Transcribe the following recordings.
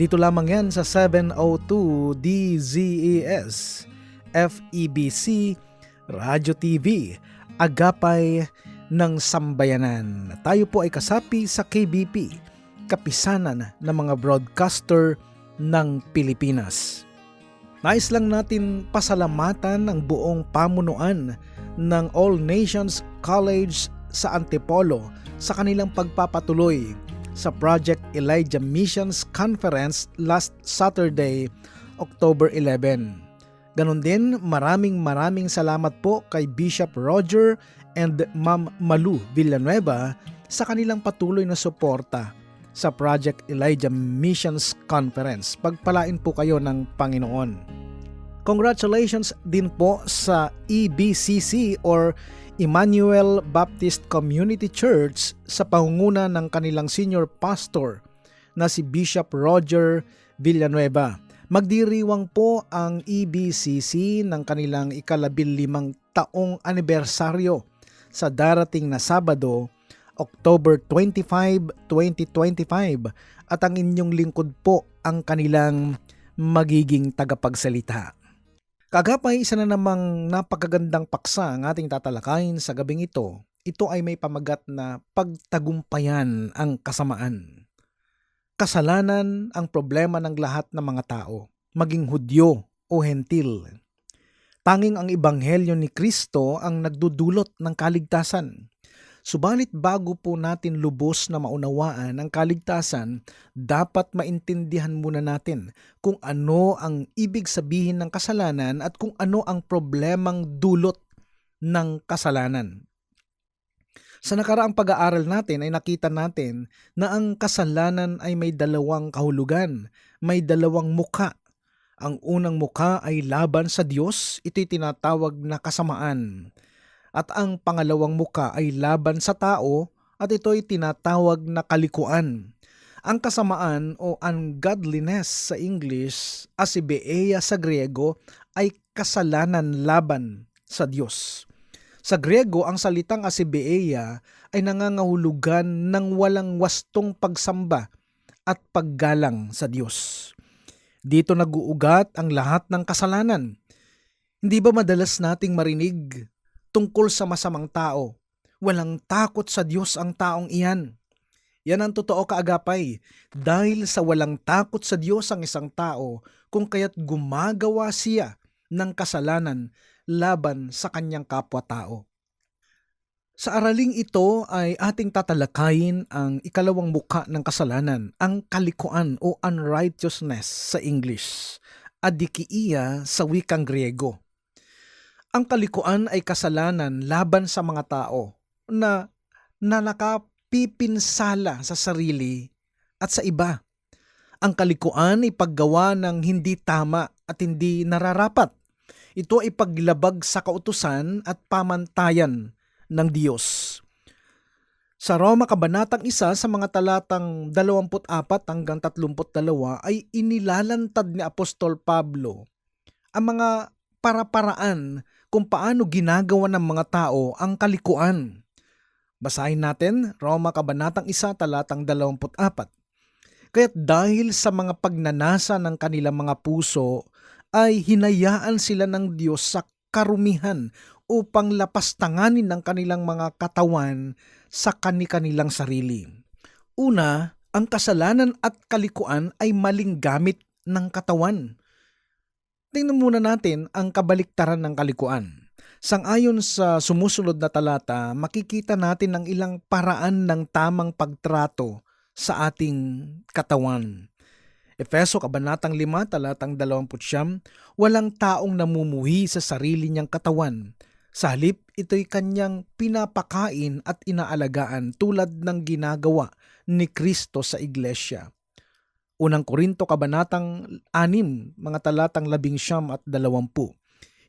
Dito lamang yan sa 702 DZES, FEBC, Radyo TV, Agapay ng Sambayanan. Tayo po ay kasapi sa KBP, kapisanan ng mga broadcaster ng Pilipinas. Nais lang natin pasalamatan ang buong pamunuan ng All Nations College sa Antipolo sa kanilang pagpapatuloy sa Project Elijah Missions Conference last Saturday, October 11. Ganon din, maraming maraming salamat po kay Bishop Roger and Ma'am Malu Villanueva sa kanilang patuloy na suporta sa Project Elijah Missions Conference. Pagpalain po kayo ng Panginoon. Congratulations din po sa EBCC or Emmanuel Baptist Community Church sa pangunguna ng kanilang senior pastor na si Bishop Roger Villanueva. Magdiriwang po ang EBCC ng kanilang ikalabil limang taong anibersaryo sa darating na Sabado, October 25, 2025 at ang inyong lingkod po ang kanilang magiging tagapagsalita. Kagapay isa na namang napakagandang paksa ang ating tatalakayin sa gabing ito. Ito ay may pamagat na pagtagumpayan ang kasamaan. Kasalanan ang problema ng lahat ng mga tao, maging Hudyo o Hentil. Tanging ang ebanghelyo ni Kristo ang nagdudulot ng kaligtasan. Subalit bago po natin lubos na maunawaan ang kaligtasan, dapat maintindihan muna natin kung ano ang ibig sabihin ng kasalanan at kung ano ang problemang dulot ng kasalanan. Sa nakaraang pag-aaral natin ay nakita natin na ang kasalanan ay may dalawang kahulugan, may dalawang muka. Ang unang muka ay laban sa Diyos, ito'y tinatawag na kasamaan at ang pangalawang muka ay laban sa tao at ito'y tinatawag na kalikuan. Ang kasamaan o ungodliness sa English, asibeia sa Griego, ay kasalanan laban sa Diyos. Sa Griego, ang salitang asibeia ay nangangahulugan ng walang wastong pagsamba at paggalang sa Diyos. Dito naguugat ang lahat ng kasalanan. Hindi ba madalas nating marinig tungkol sa masamang tao. Walang takot sa Diyos ang taong iyan. Yan ang totoo kaagapay. Dahil sa walang takot sa Diyos ang isang tao, kung kaya't gumagawa siya ng kasalanan laban sa kanyang kapwa-tao. Sa araling ito ay ating tatalakayin ang ikalawang mukha ng kasalanan, ang kalikuan o unrighteousness sa English, adikiia sa wikang Griego. Ang kalikuan ay kasalanan laban sa mga tao na, na nakapipinsala sa sarili at sa iba. Ang kalikuan ay paggawa ng hindi tama at hindi nararapat. Ito ay paglabag sa kautusan at pamantayan ng Diyos. Sa Roma Kabanatang 1 sa mga talatang 24 hanggang 32 ay inilalantad ni Apostol Pablo ang mga para-paraan kung paano ginagawa ng mga tao ang kalikuan. Basahin natin Roma Kabanatang 1 talatang 24. Kaya't dahil sa mga pagnanasa ng kanilang mga puso ay hinayaan sila ng Diyos sa karumihan upang lapastanganin ng kanilang mga katawan sa kani-kanilang sarili. Una, ang kasalanan at kalikuan ay maling gamit ng katawan. Tingnan muna natin ang kabaliktaran ng kalikuan. Sangayon sa sumusunod na talata, makikita natin ang ilang paraan ng tamang pagtrato sa ating katawan. Efeso Kabanatang 5, talatang 20, walang taong namumuhi sa sarili niyang katawan. Sa halip, ito'y kanyang pinapakain at inaalagaan tulad ng ginagawa ni Kristo sa iglesia. Unang Korinto Kabanatang 6, mga talatang 11 at 20.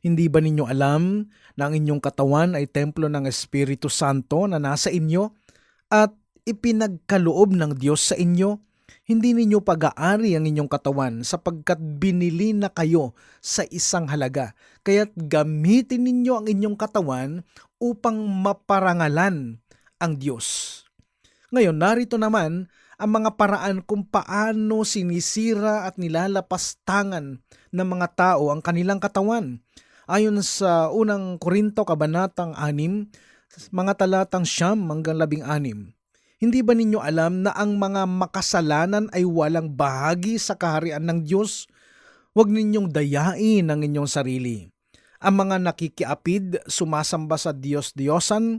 Hindi ba ninyo alam na ang inyong katawan ay templo ng Espiritu Santo na nasa inyo at ipinagkaloob ng Diyos sa inyo? Hindi ninyo pag-aari ang inyong katawan sapagkat binili na kayo sa isang halaga. Kaya't gamitin ninyo ang inyong katawan upang maparangalan ang Diyos. Ngayon, narito naman ang mga paraan kung paano sinisira at nilalapastangan ng mga tao ang kanilang katawan. Ayon sa unang Korinto Kabanatang 6, mga talatang siyam hanggang labing anim. Hindi ba ninyo alam na ang mga makasalanan ay walang bahagi sa kaharian ng Diyos? Huwag ninyong dayain ang inyong sarili. Ang mga nakikiapid, sumasamba sa Diyos-Diyosan,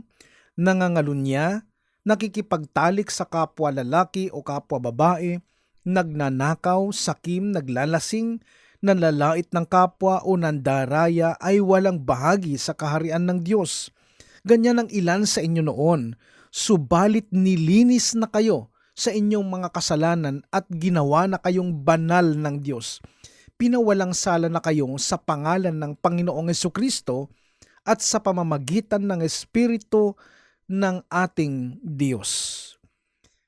nangangalunya, nakikipagtalik sa kapwa lalaki o kapwa babae, nagnanakaw, sakim, naglalasing, nanlalait ng kapwa o nandaraya ay walang bahagi sa kaharian ng Diyos. Ganyan ang ilan sa inyo noon, subalit nilinis na kayo sa inyong mga kasalanan at ginawa na kayong banal ng Diyos. Pinawalang sala na kayo sa pangalan ng Panginoong Kristo at sa pamamagitan ng Espiritu ng ating Diyos.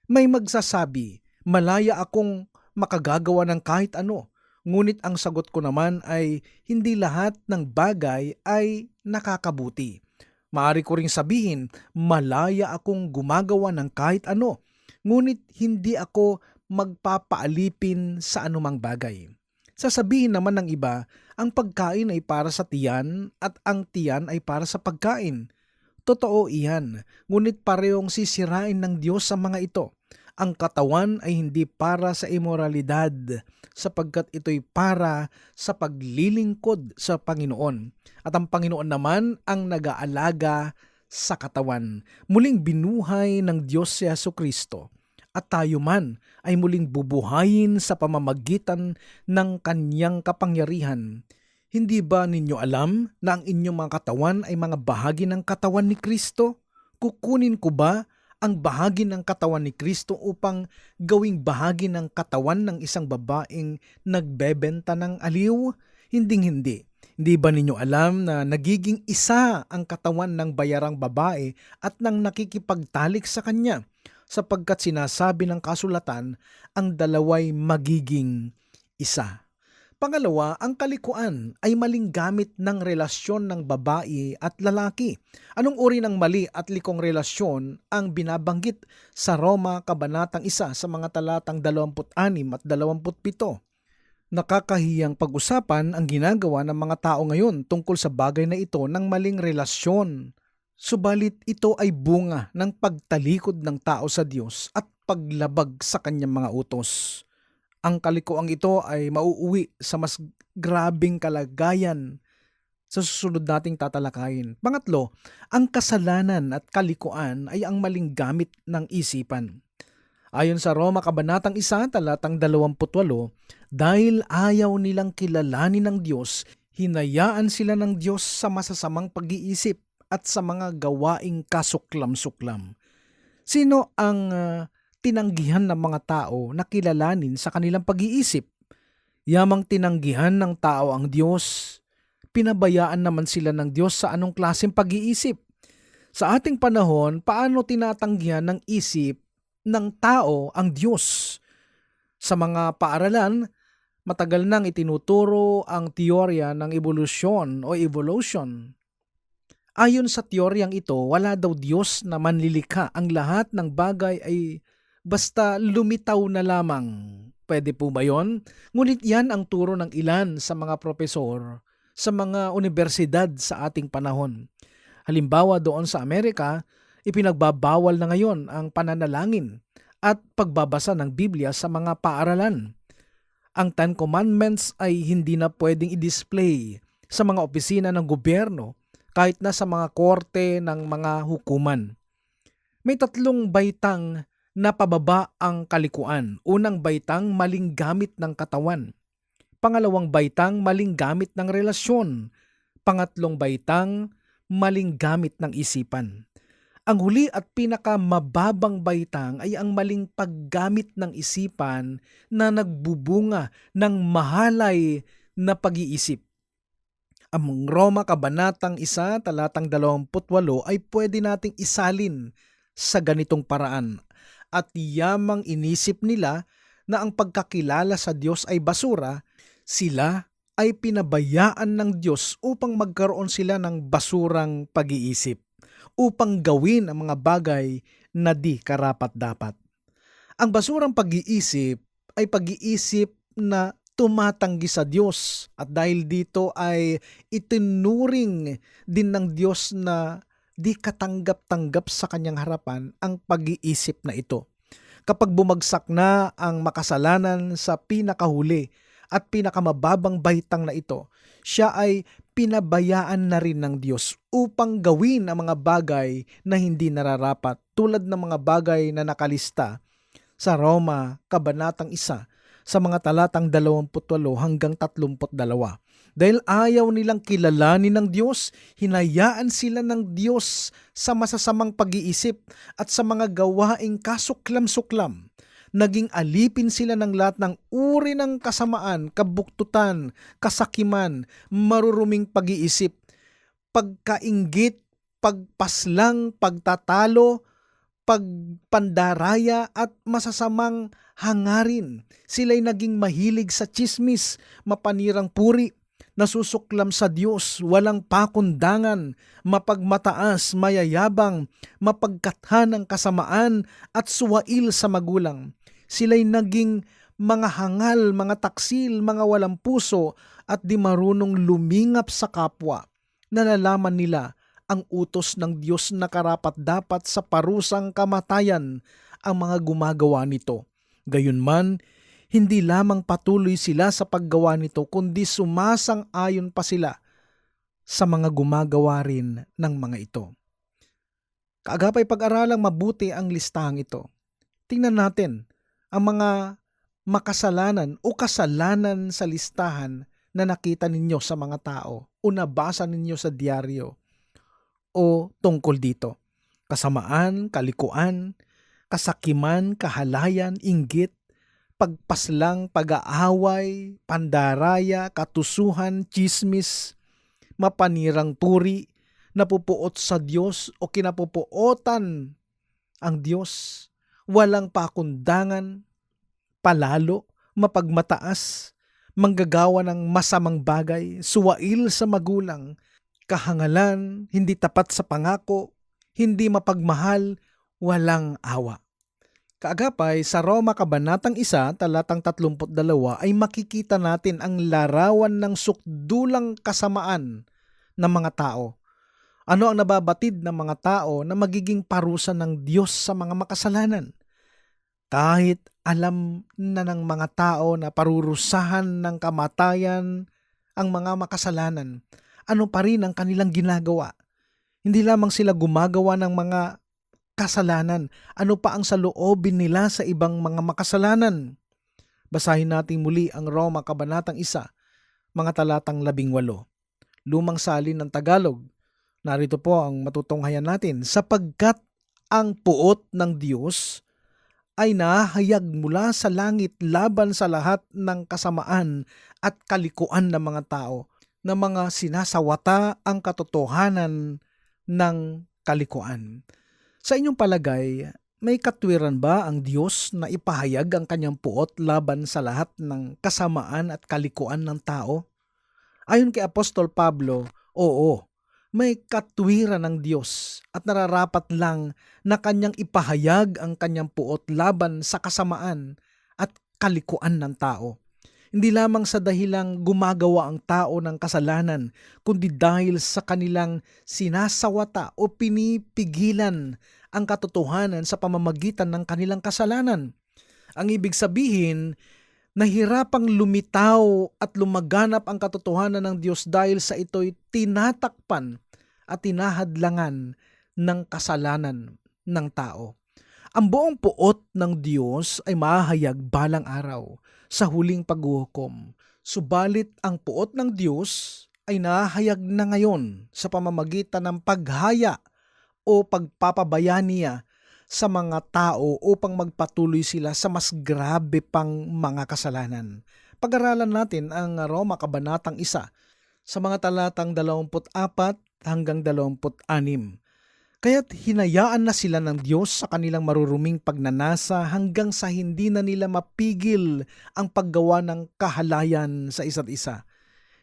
May magsasabi, malaya akong makagagawa ng kahit ano, ngunit ang sagot ko naman ay hindi lahat ng bagay ay nakakabuti. Maari ko ring sabihin, malaya akong gumagawa ng kahit ano, ngunit hindi ako magpapaalipin sa anumang bagay. Sasabihin naman ng iba, ang pagkain ay para sa tiyan at ang tiyan ay para sa pagkain. Totoo iyan, ngunit parehong sisirain ng Diyos sa mga ito. Ang katawan ay hindi para sa imoralidad, sapagkat ito'y para sa paglilingkod sa Panginoon. At ang Panginoon naman ang nag-aalaga sa katawan. Muling binuhay ng Diyos si Yesu Kristo at tayo man ay muling bubuhayin sa pamamagitan ng kanyang kapangyarihan. Hindi ba ninyo alam na ang inyong mga katawan ay mga bahagi ng katawan ni Kristo? Kukunin ko ba ang bahagi ng katawan ni Kristo upang gawing bahagi ng katawan ng isang babaeng nagbebenta ng aliw? Hinding hindi. Hindi ba ninyo alam na nagiging isa ang katawan ng bayarang babae at nang nakikipagtalik sa kanya? sapagkat sinasabi ng kasulatan ang dalaway magiging isa. Pangalawa, ang kalikuan ay maling gamit ng relasyon ng babae at lalaki. Anong uri ng mali at likong relasyon ang binabanggit sa Roma Kabanatang 1 sa mga talatang 26 at 27? Nakakahiyang pag-usapan ang ginagawa ng mga tao ngayon tungkol sa bagay na ito ng maling relasyon Subalit ito ay bunga ng pagtalikod ng tao sa Diyos at paglabag sa kanyang mga utos. Ang kalikuang ito ay mauuwi sa mas grabing kalagayan sa susunod nating tatalakayin. Pangatlo, ang kasalanan at kalikuan ay ang maling gamit ng isipan. Ayon sa Roma Kabanatang 1, talatang 28, dahil ayaw nilang kilalanin ng Diyos, hinayaan sila ng Diyos sa masasamang pag-iisip at sa mga gawaing kasuklam-suklam. Sino ang uh, tinanggihan ng mga tao na kilalanin sa kanilang pag-iisip? Yamang tinanggihan ng tao ang Diyos, pinabayaan naman sila ng Diyos sa anong klaseng pag-iisip. Sa ating panahon, paano tinatanggihan ng isip ng tao ang Diyos? Sa mga paaralan, matagal nang itinuturo ang teorya ng evolusyon o evolution Ayon sa teoryang ito, wala daw Diyos na manlilikha. Ang lahat ng bagay ay basta lumitaw na lamang. Pwede po ba yon? Ngunit yan ang turo ng ilan sa mga propesor sa mga universidad sa ating panahon. Halimbawa doon sa Amerika, ipinagbabawal na ngayon ang pananalangin at pagbabasa ng Biblia sa mga paaralan. Ang Ten Commandments ay hindi na pwedeng i-display sa mga opisina ng gobyerno kahit na sa mga korte ng mga hukuman. May tatlong baitang na pababa ang kalikuan. Unang baitang maling gamit ng katawan. Pangalawang baitang maling gamit ng relasyon. Pangatlong baitang maling gamit ng isipan. Ang huli at pinakamababang baitang ay ang maling paggamit ng isipan na nagbubunga ng mahalay na pag-iisip. Ang Roma Kabanatang 1, talatang 28 ay pwede nating isalin sa ganitong paraan. At yamang inisip nila na ang pagkakilala sa Diyos ay basura, sila ay pinabayaan ng Diyos upang magkaroon sila ng basurang pag-iisip, upang gawin ang mga bagay na di karapat-dapat. Ang basurang pag-iisip ay pag-iisip na tumatanggi sa Diyos at dahil dito ay itinuring din ng Diyos na di katanggap-tanggap sa kanyang harapan ang pag-iisip na ito. Kapag bumagsak na ang makasalanan sa pinakahuli at pinakamababang baitang na ito, siya ay pinabayaan na rin ng Diyos upang gawin ang mga bagay na hindi nararapat tulad ng mga bagay na nakalista sa Roma, Kabanatang 1, sa mga talatang 28 hanggang 32. Dahil ayaw nilang kilalanin ng Diyos, hinayaan sila ng Diyos sa masasamang pag-iisip at sa mga gawaing kasuklam-suklam. Naging alipin sila ng lahat ng uri ng kasamaan, kabuktutan, kasakiman, maruruming pag-iisip, pagkaingit, pagpaslang, pagtatalo, pagpandaraya at masasamang hangarin. Sila'y naging mahilig sa chismis, mapanirang puri, nasusuklam sa Diyos, walang pakundangan, mapagmataas, mayayabang, mapagkathan ng kasamaan at suwail sa magulang. Sila'y naging mga hangal, mga taksil, mga walang puso at di marunong lumingap sa kapwa. Nalalaman nila ang utos ng Diyos na karapat dapat sa parusang kamatayan ang mga gumagawa nito. Gayunman, hindi lamang patuloy sila sa paggawa nito kundi sumasang-ayon pa sila sa mga gumagawa rin ng mga ito. Kaagapay pag-aralang mabuti ang listahang ito. Tingnan natin ang mga makasalanan o kasalanan sa listahan na nakita ninyo sa mga tao o nabasa ninyo sa diaryo o tungkol dito. Kasamaan, kalikuan, kasakiman, kahalayan, inggit, pagpaslang, pag-aaway, pandaraya, katusuhan, chismis, mapanirang puri, napupuot sa Diyos o kinapupuotan ang Diyos, walang pakundangan, palalo, mapagmataas, manggagawa ng masamang bagay, suwail sa magulang, kahangalan, hindi tapat sa pangako, hindi mapagmahal, walang awa. Kaagapay, sa Roma Kabanatang 1, talatang 32 ay makikita natin ang larawan ng sukdulang kasamaan ng mga tao. Ano ang nababatid ng mga tao na magiging parusa ng Diyos sa mga makasalanan? Kahit alam na ng mga tao na parurusahan ng kamatayan ang mga makasalanan, ano pa rin ang kanilang ginagawa? Hindi lamang sila gumagawa ng mga kasalanan. Ano pa ang saloobin nila sa ibang mga makasalanan? Basahin natin muli ang Roma Kabanatang 1, mga talatang 18. Lumang salin ng Tagalog. Narito po ang matutunghayan natin. Sapagkat ang puot ng Diyos ay nahayag mula sa langit laban sa lahat ng kasamaan at kalikuan ng mga tao na mga sinasawata ang katotohanan ng kalikuan. Sa inyong palagay, may katwiran ba ang Diyos na ipahayag ang kanyang puot laban sa lahat ng kasamaan at kalikuan ng tao? Ayon kay Apostol Pablo, oo, may katwiran ng Diyos at nararapat lang na kanyang ipahayag ang kanyang puot laban sa kasamaan at kalikuan ng tao. Hindi lamang sa dahilang gumagawa ang tao ng kasalanan, kundi dahil sa kanilang sinasawata o pinipigilan ang katotohanan sa pamamagitan ng kanilang kasalanan. Ang ibig sabihin, nahirapang lumitaw at lumaganap ang katotohanan ng Diyos dahil sa ito'y tinatakpan at tinahadlangan ng kasalanan ng tao. Ang buong puot ng Diyos ay mahayag balang araw sa huling paghuhukom. Subalit ang puot ng Diyos ay nahayag na ngayon sa pamamagitan ng paghaya o pagpapabaya niya sa mga tao upang magpatuloy sila sa mas grabe pang mga kasalanan. Pag-aralan natin ang Roma Kabanatang 1 sa mga talatang 24 hanggang 26. Kaya't hinayaan na sila ng Diyos sa kanilang maruruming pagnanasa hanggang sa hindi na nila mapigil ang paggawa ng kahalayan sa isa't isa.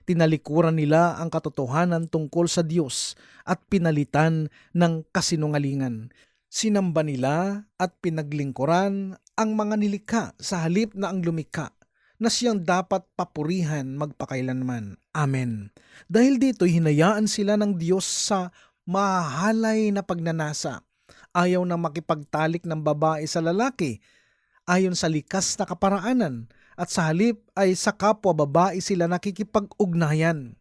Tinalikuran nila ang katotohanan tungkol sa Diyos at pinalitan ng kasinungalingan. Sinamba nila at pinaglingkuran ang mga nilikha sa halip na ang lumikha na siyang dapat papurihan magpakailanman. Amen. Dahil dito hinayaan sila ng Diyos sa mahalay na pagnanasa. Ayaw na makipagtalik ng babae sa lalaki ayon sa likas na kaparaanan at sa halip ay sa kapwa babae sila nakikipag-ugnayan.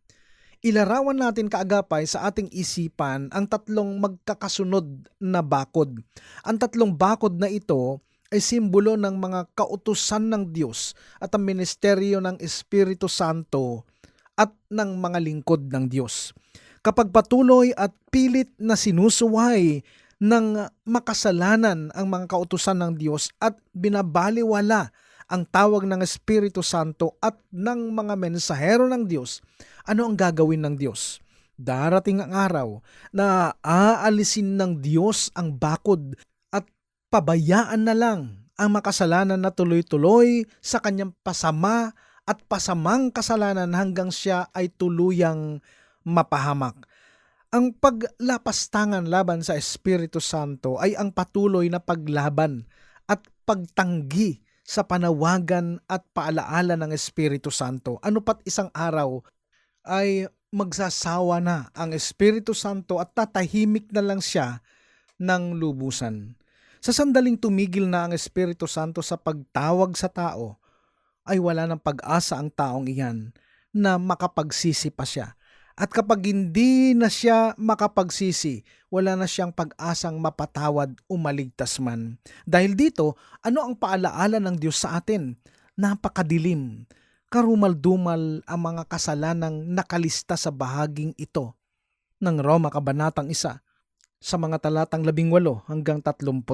Ilarawan natin kaagapay sa ating isipan ang tatlong magkakasunod na bakod. Ang tatlong bakod na ito ay simbolo ng mga kautusan ng Diyos at ang ministeryo ng Espiritu Santo at ng mga lingkod ng Diyos. Kapag patuloy at pilit na sinusuway ng makasalanan ang mga kautusan ng Diyos at binabaliwala ang tawag ng Espiritu Santo at ng mga mensahero ng Diyos, ano ang gagawin ng Diyos? Darating ang araw na aalisin ng Diyos ang bakod at pabayaan na lang ang makasalanan na tuloy-tuloy sa kanyang pasama at pasamang kasalanan hanggang siya ay tuluyang mapahamak. Ang paglapastangan laban sa Espiritu Santo ay ang patuloy na paglaban at pagtanggi sa panawagan at paalaala ng Espiritu Santo. Ano pat isang araw ay magsasawa na ang Espiritu Santo at tatahimik na lang siya ng lubusan. Sa sandaling tumigil na ang Espiritu Santo sa pagtawag sa tao, ay wala ng pag-asa ang taong iyan na makapagsisi pa siya. At kapag hindi na siya makapagsisi, wala na siyang pag-asang mapatawad o maligtas man. Dahil dito, ano ang paalaala ng Diyos sa atin? Napakadilim. Karumal-dumal ang mga kasalanang nakalista sa bahaging ito ng Roma Kabanatang 1 sa mga talatang 18 hanggang 32.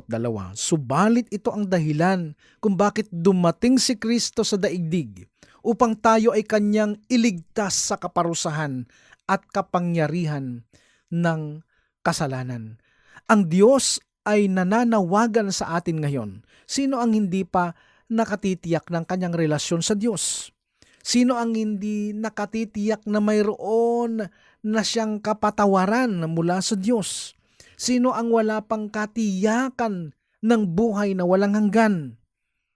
Subalit ito ang dahilan kung bakit dumating si Kristo sa daigdig upang tayo ay kanyang iligtas sa kaparusahan at kapangyarihan ng kasalanan. Ang Diyos ay nananawagan sa atin ngayon. Sino ang hindi pa nakatitiyak ng kanyang relasyon sa Diyos? Sino ang hindi nakatitiyak na mayroon na siyang kapatawaran mula sa Diyos? Sino ang wala pang katiyakan ng buhay na walang hanggan?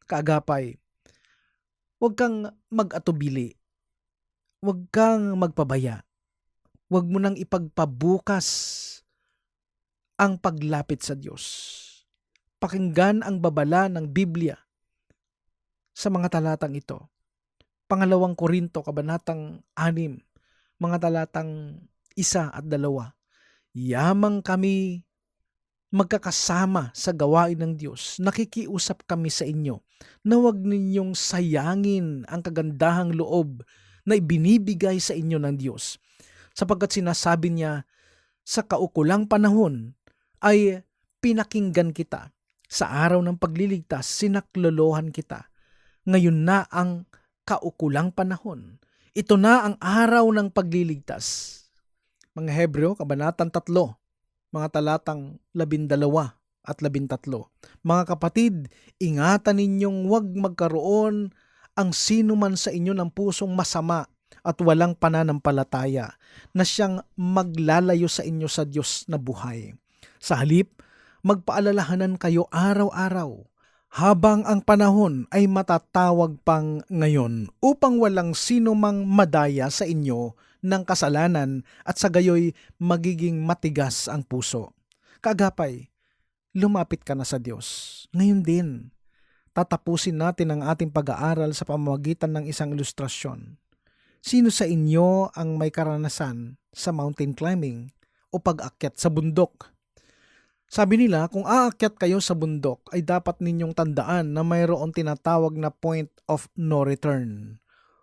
Kaagapay, huwag kang mag-atubili. Huwag kang magpabaya Huwag mo nang ipagpabukas ang paglapit sa Diyos. Pakinggan ang babala ng Biblia sa mga talatang ito. Pangalawang Korinto, Kabanatang 6, mga talatang isa at dalawa. Yamang kami magkakasama sa gawain ng Diyos. Nakikiusap kami sa inyo na huwag ninyong sayangin ang kagandahang loob na ibinibigay sa inyo ng Diyos sapagkat sinasabi niya sa kaukulang panahon ay pinakinggan kita. Sa araw ng pagliligtas, sinaklolohan kita. Ngayon na ang kaukulang panahon. Ito na ang araw ng pagliligtas. Mga Hebreo, Kabanatang 3, mga talatang 12 at 13. Mga kapatid, ingatan ninyong huwag magkaroon ang sino man sa inyo ng pusong masama at walang pananampalataya na siyang maglalayo sa inyo sa Diyos na buhay. Sa halip, magpaalalahanan kayo araw-araw habang ang panahon ay matatawag pang ngayon upang walang sino mang madaya sa inyo ng kasalanan at sa gayoy magiging matigas ang puso. Kagapay, lumapit ka na sa Diyos. Ngayon din, tatapusin natin ang ating pag-aaral sa pamamagitan ng isang ilustrasyon. Sino sa inyo ang may karanasan sa mountain climbing o pag-akyat sa bundok? Sabi nila, kung aakyat kayo sa bundok ay dapat ninyong tandaan na mayroon tinatawag na point of no return.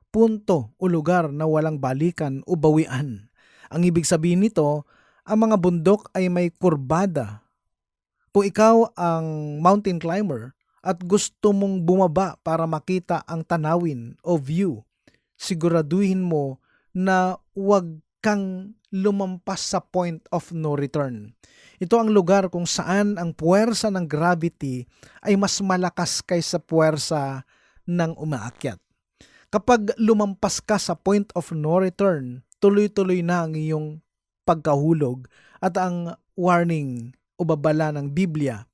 Punto o lugar na walang balikan o bawian. Ang ibig sabihin nito ang mga bundok ay may kurbada. Kung ikaw ang mountain climber at gusto mong bumaba para makita ang tanawin o view, siguraduhin mo na huwag kang lumampas sa point of no return. Ito ang lugar kung saan ang puwersa ng gravity ay mas malakas kaysa puwersa ng umaakyat. Kapag lumampas ka sa point of no return, tuloy-tuloy na ang iyong pagkahulog at ang warning o babala ng Biblia,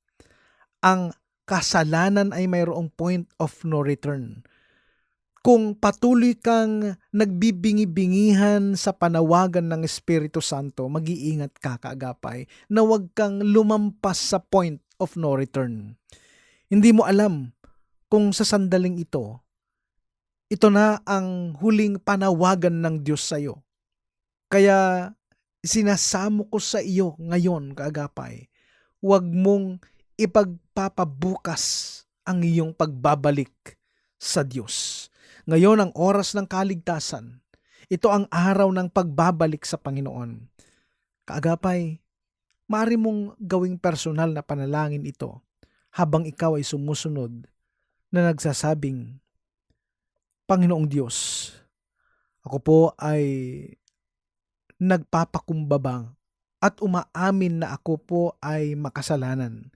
ang kasalanan ay mayroong point of no return. Kung patuloy kang nagbibingi-bingihan sa panawagan ng Espiritu Santo, mag-iingat ka kaagapay na huwag kang lumampas sa point of no return. Hindi mo alam kung sa sandaling ito, ito na ang huling panawagan ng Diyos sa iyo. Kaya sinasamo ko sa iyo ngayon, kaagapay, huwag mong ipagpapabukas ang iyong pagbabalik sa Diyos. Ngayon ang oras ng kaligtasan. Ito ang araw ng pagbabalik sa Panginoon. Kaagapay, maaari mong gawing personal na panalangin ito habang ikaw ay sumusunod na nagsasabing, Panginoong Diyos, ako po ay nagpapakumbaba at umaamin na ako po ay makasalanan.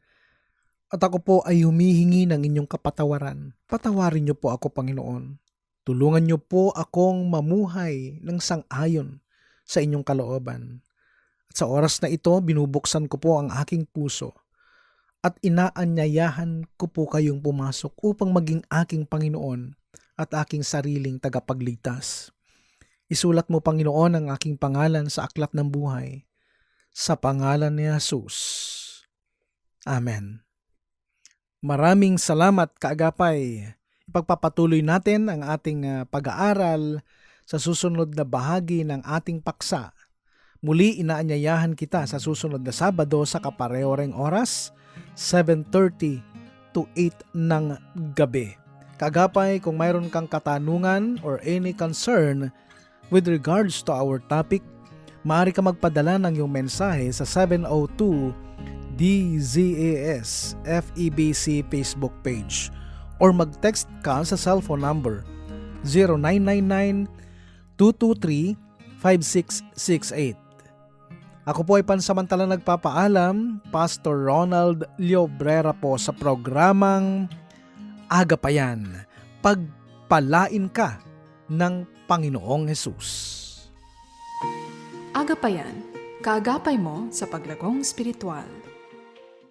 At ako po ay humihingi ng inyong kapatawaran. Patawarin niyo po ako, Panginoon. Tulungan niyo po akong mamuhay ng sang-ayon sa inyong kalooban. At sa oras na ito, binubuksan ko po ang aking puso at inaanyayahan ko po kayong pumasok upang maging aking Panginoon at aking sariling tagapagligtas. Isulat mo, Panginoon, ang aking pangalan sa aklat ng buhay. Sa pangalan ni Jesus. Amen. Maraming salamat, kaagapay. Ipagpapatuloy natin ang ating ah, pag-aaral sa susunod na bahagi ng ating paksa. Muli inaanyayahan kita sa susunod na Sabado sa kaparehoreng oras, 7.30 to 8 ng gabi. Kagapay, kung mayroon kang katanungan or any concern with regards to our topic, maaari ka magpadala ng iyong mensahe sa 702 DZAS FEBC Facebook page or mag-text ka sa cellphone number 0999-223-5668. Ako po ay pansamantala nagpapaalam, Pastor Ronald Liobrera po sa programang Agapayan. Pagpalain ka ng Panginoong Hesus. Agapayan, kaagapay mo sa paglagong spiritual.